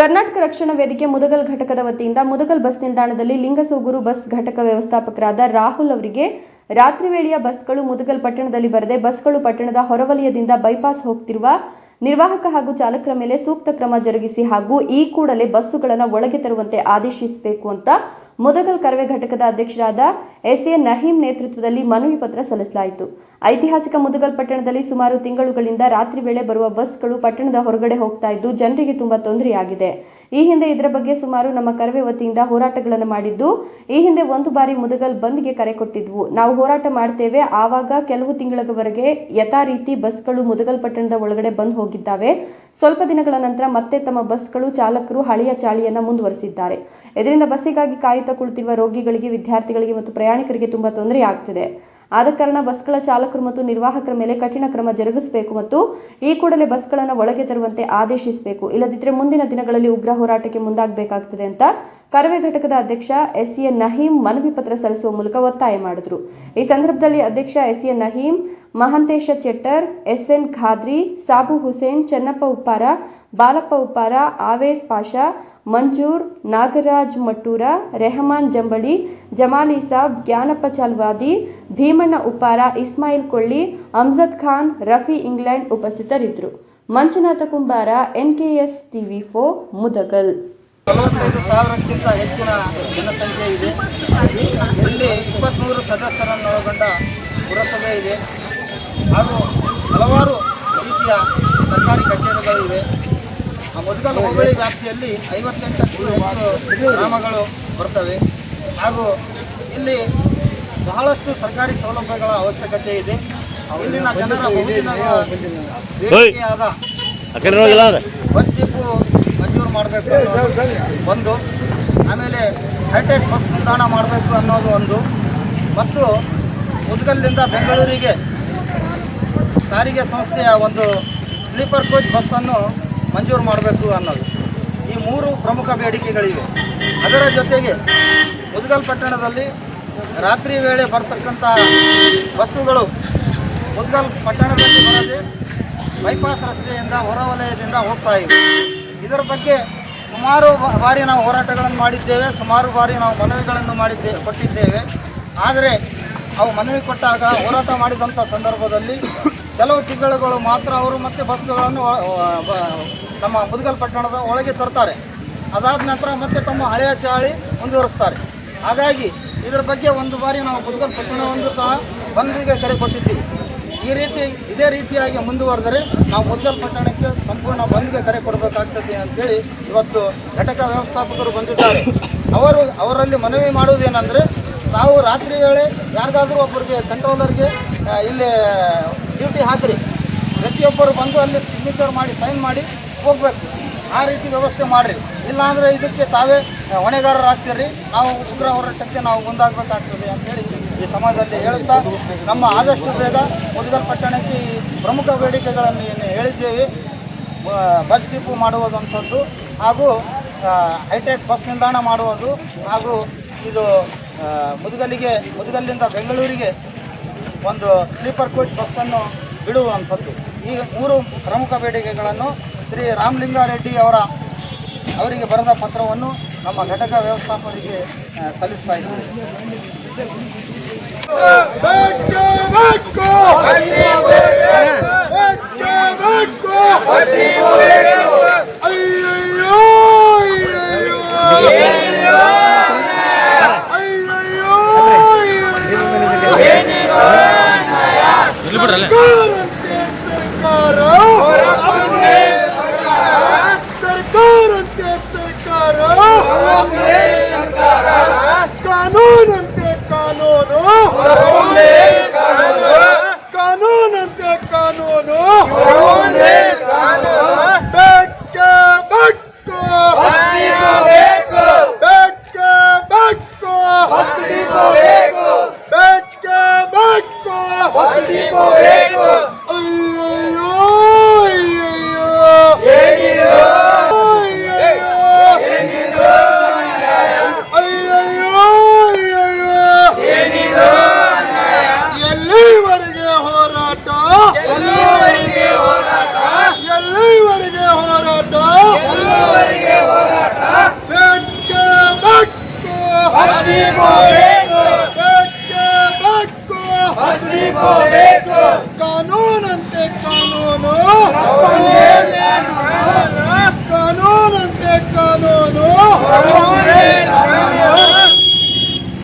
ಕರ್ನಾಟಕ ರಕ್ಷಣಾ ವೇದಿಕೆ ಮುದಗಲ್ ಘಟಕದ ವತಿಯಿಂದ ಮುದಗಲ್ ಬಸ್ ನಿಲ್ದಾಣದಲ್ಲಿ ಲಿಂಗಸೂಗೂರು ಬಸ್ ಘಟಕ ವ್ಯವಸ್ಥಾಪಕರಾದ ರಾಹುಲ್ ಅವರಿಗೆ ರಾತ್ರಿ ವೇಳೆಯ ಬಸ್ಗಳು ಮುದಗಲ್ ಪಟ್ಟಣದಲ್ಲಿ ಬರದೆ ಬಸ್ಗಳು ಪಟ್ಟಣದ ಹೊರವಲಯದಿಂದ ಬೈಪಾಸ್ ಹೋಗ್ತಿರುವ ನಿರ್ವಾಹಕ ಹಾಗೂ ಚಾಲಕರ ಮೇಲೆ ಸೂಕ್ತ ಕ್ರಮ ಜರುಗಿಸಿ ಹಾಗೂ ಈ ಕೂಡಲೇ ಬಸ್ಸುಗಳನ್ನು ಒಳಗೆ ತರುವಂತೆ ಆದೇಶಿಸಬೇಕು ಅಂತ ಮುದಗಲ್ ಕರವೆ ಘಟಕದ ಅಧ್ಯಕ್ಷರಾದ ಎಸ್ ಎ ನಹೀಂ ನೇತೃತ್ವದಲ್ಲಿ ಮನವಿ ಪತ್ರ ಸಲ್ಲಿಸಲಾಯಿತು. ಐತಿಹಾಸಿಕ ಮುದಗಲ್ ಪಟ್ಟಣದಲ್ಲಿ ಸುಮಾರು ತಿಂಗಳುಗಳಿಂದ ರಾತ್ರಿ ವೇಳೆ ಬರುವ ಬಸ್ಗಳು ಪಟ್ಟಣದ ಹೊರಗಡೆ ಹೋಗ್ತಾ ಇದ್ದು, ಜನರಿಗೆ ತುಂಬಾ ತೊಂದರೆಯಾಗಿದೆ. ಈ ಹಿಂದೆ ಇದರ ಬಗ್ಗೆ ಸುಮಾರು ನಮ್ಮ ಕರವೇ ವತಿಯಿಂದ ಹೋರಾಟಗಳನ್ನು ಮಾಡಿದ್ದು, ಈ ಹಿಂದೆ ಒಂದು ಬಾರಿ ಮುದಗಲ್ ಬಂದ್ಗೆ ಕರೆ ಕೊಟ್ಟಿದ್ವು. ನಾವು ಹೋರಾಟ ಮಾಡ್ತೇವೆ, ಆವಾಗ ಕೆಲವು ತಿಂಗಳವರೆಗೆ ಯಥಾ ರೀತಿ ಬಸ್ಗಳು ಮುದಗಲ್ ಪಟ್ಟಣದ ಒಳಗಡೆ ಬಂದ್ ಹೋಗಿದ್ದಾವೆ. ಸ್ವಲ್ಪ ದಿನಗಳ ನಂತರ ಮತ್ತೆ ತಮ್ಮ ಬಸ್ಗಳು ಚಾಲಕರು ಹಳೆಯ ಚಾಳಿಯನ್ನು ಮುಂದುವರೆಸಿದ್ದಾರೆ. ಇದರಿಂದ ಬಸ್ಸಿಗಾಗಿ ಕಾಯುತ್ತಾ ಕುಳಿತಿರುವ ರೋಗಿಗಳಿಗೆ, ವಿದ್ಯಾರ್ಥಿಗಳಿಗೆ ಮತ್ತು ಪ್ರಯಾಣಿಕರಿಗೆ ತುಂಬಾ ತೊಂದರೆ ಆಗ್ತಿದೆ. ಆದ ಕಾರಣ ಬಸ್ಗಳ ಚಾಲಕರು ಮತ್ತು ನಿರ್ವಾಹಕರ ಮೇಲೆ ಕಠಿಣ ಕ್ರಮ ಜರುಗಿಸಬೇಕು ಮತ್ತು ಈ ಕೂಡಲೇ ಬಸ್ಗಳನ್ನು ಒಳಗೆ ತರುವಂತೆ ಆದೇಶಿಸಬೇಕು. ಇಲ್ಲದಿದ್ದರೆ ಮುಂದಿನ ದಿನಗಳಲ್ಲಿ ಉಗ್ರ ಹೋರಾಟಕ್ಕೆ ಮುಂದಾಗಬೇಕಾಗ್ತದೆ ಅಂತ ಕರವೆ ಘಟಕದ ಅಧ್ಯಕ್ಷ ಎಸ್ ಎ ನಹೀಂ ಮನವಿ ಪತ್ರ ಸಲ್ಲಿಸುವ ಮೂಲಕ ಒತ್ತಾಯ ಮಾಡಿದ್ರು. ಈ ಸಂದರ್ಭದಲ್ಲಿ ಅಧ್ಯಕ್ಷ S A Naheem Mahantesha Chettar S N Khadri, Sabu Hussain, Chennappa Uppara, Balappa Uppara, Aves Pasha, Manjoor, Nagaraj Mattura, Rehman Jambali, Jamali Sab, Jnanappa Chalwadi, Bheemanna Uppara, Ismail Kolli, Amjad Khan, Rafi England ಉಪಸ್ಥಿತರಿದ್ದರು. ಮಂಜುನಾಥ ಕುಂಬಾರ S TV ಫೋ ಮುದಗಲ್. ನಲವತ್ತೈದು ಸಾವಿರಕ್ಕಿಂತ ಹೆಚ್ಚಿನ ಜನಸಂಖ್ಯೆ ಇದೆ. ಇಲ್ಲಿ ಇಪ್ಪತ್ತ್ಮೂರು ಸದಸ್ಯರನ್ನೊಳಗೊಂಡ ಪುರಸಭೆ ಇದೆ. ಹಾಗೂ ಹಲವಾರು ರೀತಿಯ ಸರ್ಕಾರಿ ಕಚೇರಿಗಳಿವೆ. ಆ ಮುದಗಲ್ ಹೋಬಳಿ ವ್ಯಾಪ್ತಿಯಲ್ಲಿ ಐವತ್ತೆಂಟಕ್ಕೂ ಹೆಚ್ಚು ಗ್ರಾಮಗಳು ಬರ್ತವೆ. ಹಾಗೂ ಇಲ್ಲಿ ಬಹಳಷ್ಟು ಸರ್ಕಾರಿ ಸೌಲಭ್ಯಗಳ ಅವಶ್ಯಕತೆ ಇದೆ. ಇಲ್ಲಿನ ಜನರ ಬೇಡಿಕೆಯಾದ ಬಸ್ ಡಿಪು ಮಂಜೂರು ಮಾಡಬೇಕು ಒಂದು. ಆಮೇಲೆ ಹೈಟೆಕ್ ಬಸ್ ನಿಲ್ದಾಣ ಮಾಡಬೇಕು ಅನ್ನೋದು ಒಂದು. ಮತ್ತು ಮುದ್ಗಲ್ಲಿಂದ ಬೆಂಗಳೂರಿಗೆ ಸಾರಿಗೆ ಸಂಸ್ಥೆಯ ಒಂದು ಸ್ಲೀಪರ್ ಕೋಚ್ ಬಸ್ಸನ್ನು ಮಂಜೂರು ಮಾಡಬೇಕು ಅನ್ನೋದು. ಈ ಮೂರು ಪ್ರಮುಖ ಬೇಡಿಕೆಗಳಿವೆ. ಅದರ ಜೊತೆಗೆ ಮುದ್ಗಲ್ ಪಟ್ಟಣದಲ್ಲಿ ರಾತ್ರಿ ವೇಳೆ ಬರ್ತಕ್ಕಂಥ ಬಸ್ಸುಗಳು ಮುದ್ಗಲ್ ಪಟ್ಟಣದಲ್ಲಿ ಬರದೆ ಬೈಪಾಸ್ ರಸ್ತೆಯಿಂದ ಹೊರವಲಯದಿಂದ ಹೋಗ್ತಾ ಇವೆ. ಇದರ ಬಗ್ಗೆ ಸುಮಾರು ಬಾರಿ ನಾವು ಹೋರಾಟಗಳನ್ನು ಮಾಡಿದ್ದೇವೆ, ಸುಮಾರು ಬಾರಿ ನಾವು ಮನವಿಗಳನ್ನು ಮಾಡಿದ್ದೇ, ಕೊಟ್ಟಿದ್ದೇವೆ. ಆದರೆ ಅವು ಮನವಿ ಕೊಟ್ಟಾಗ ಹೋರಾಟ ಮಾಡಿದಂಥ ಸಂದರ್ಭದಲ್ಲಿ ಕೆಲವು ತಿಂಗಳುಗಳು ಮಾತ್ರ ಅವರು ಮತ್ತೆ ಬಸ್ಸುಗಳನ್ನು ನಮ್ಮ ಮುದಗಲ್ ಪಟ್ಟಣದ ಒಳಗೆ ತರ್ತಾರೆ. ಅದಾದ ನಂತರ ಮತ್ತೆ ತಮ್ಮ ಹಳೆಯ ಚಾಳಿ ಮುಂದುವರಿಸ್ತಾರೆ. ಹಾಗಾಗಿ ಇದರ ಬಗ್ಗೆ ಒಂದು ಬಾರಿ ನಾವು ಮುದಗಲ್ ಪಟ್ಟಣವನ್ನು ಸಹ ಬಂದಿಗೆ ಕರೆ ಕೊಟ್ಟಿದ್ದೀವಿ. ಈ ರೀತಿ ಇದೇ ರೀತಿಯಾಗಿ ಮುಂದುವರೆದರೆ ನಾವು ಮುದಗಲ್ ಪಟ್ಟಣಕ್ಕೆ ಸಂಪೂರ್ಣ ಬಂದ್ಗೆ ಕರೆ ಕೊಡಬೇಕಾಗ್ತದೆ ಅಂತೇಳಿ ಇವತ್ತು ಘಟಕ ವ್ಯವಸ್ಥಾಪಕರು ಬಂದಿದ್ದಾರೆ. ಅವರು ಅವರಲ್ಲಿ ಮನವಿ ಮಾಡುವುದೇನೆಂದರೆ, ತಾವು ರಾತ್ರಿ ವೇಳೆ ಯಾರಿಗಾದರೂ ಒಬ್ಬರಿಗೆ ಕಂಟ್ರೋಲರ್ಗೆ ಇಲ್ಲಿ ಡ್ಯೂಟಿ ಹಾಕಿರಿ. ಪ್ರತಿಯೊಬ್ಬರು ಬಂದು ಅಲ್ಲಿ ಸಿಗ್ನೇಚರ್ ಮಾಡಿ ಸೈನ್ ಮಾಡಿ ಹೋಗಬೇಕು. ಆ ರೀತಿ ವ್ಯವಸ್ಥೆ ಮಾಡಿರಿ. ಇಲ್ಲಾಂದರೆ ಇದಕ್ಕೆ ತಾವೇ ಹೊಣೆಗಾರರಾಗ್ತೀರಿ ನಾವು ಉಗ್ರ ಹೋರಾಟಕ್ಕೆ ನಾವು ಮುಂದಾಗಬೇಕಾಗ್ತದೆ ಅಂತೇಳಿ ಈ ಸಮಾಜದಲ್ಲಿ ಹೇಳುತ್ತಾ, ನಮ್ಮ ಆದಷ್ಟು ಬೇಗ ಮುದಗಲ್ ಪಟ್ಟಣಕ್ಕೆ ಪ್ರಮುಖ ಬೇಡಿಕೆಗಳನ್ನು ಏನು ಹೇಳಿದ್ದೇವೆ. ಬಸ್ ಡಿಪೋ ಮಾಡುವುದಂಥದ್ದು ಹಾಗೂ ಹೈಟೆಕ್ ಬಸ್ ನಿಲ್ದಾಣ ಮಾಡುವುದು ಹಾಗೂ ಇದು ಮುದುಗಲಿಗೆ ಮುದಗಲ್ಲಿಂದ ಬೆಂಗಳೂರಿಗೆ ಒಂದು ಸ್ಲೀಪರ್ ಕೋಚ್ ಬಸ್ಸನ್ನು ಬಿಡುವಂಥದ್ದು ಈ ಮೂರು ಪ್ರಮುಖ ಬೇಡಿಕೆಗಳನ್ನು ಶ್ರೀ ರಾಮಲಿಂಗಾರೆಡ್ಡಿ ಅವರ ಅವರಿಗೆ ಬರೆದ ಪತ್ರವನ್ನು ನಮ್ಮ ಘಟಕ ವ್ಯವಸ್ಥಾಪಕರಿಗೆ ಸಲ್ಲಿಸ್ತಾ ಇದ್ದೀವಿ ಸರ್ಕಾರಂತೆ ಸರ್ಕಾರ. ಕಾನೂನಂತೆ ಕಾನೂನು. ಕಾನೂನಂತೆ ಕಾನೂನು.